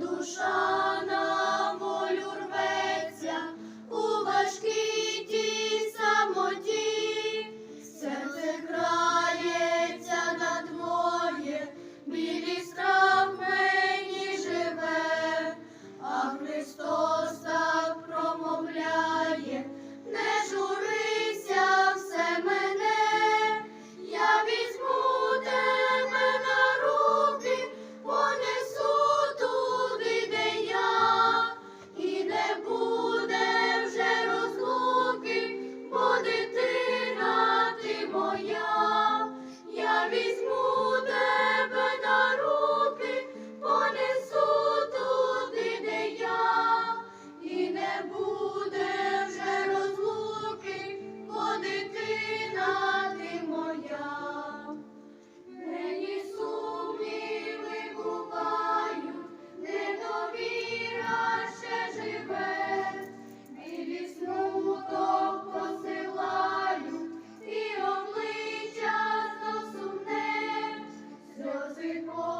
душа на волю рветься у важкій тій самоті, серце крається на двоє, білі страх мені живе, а Христос. more.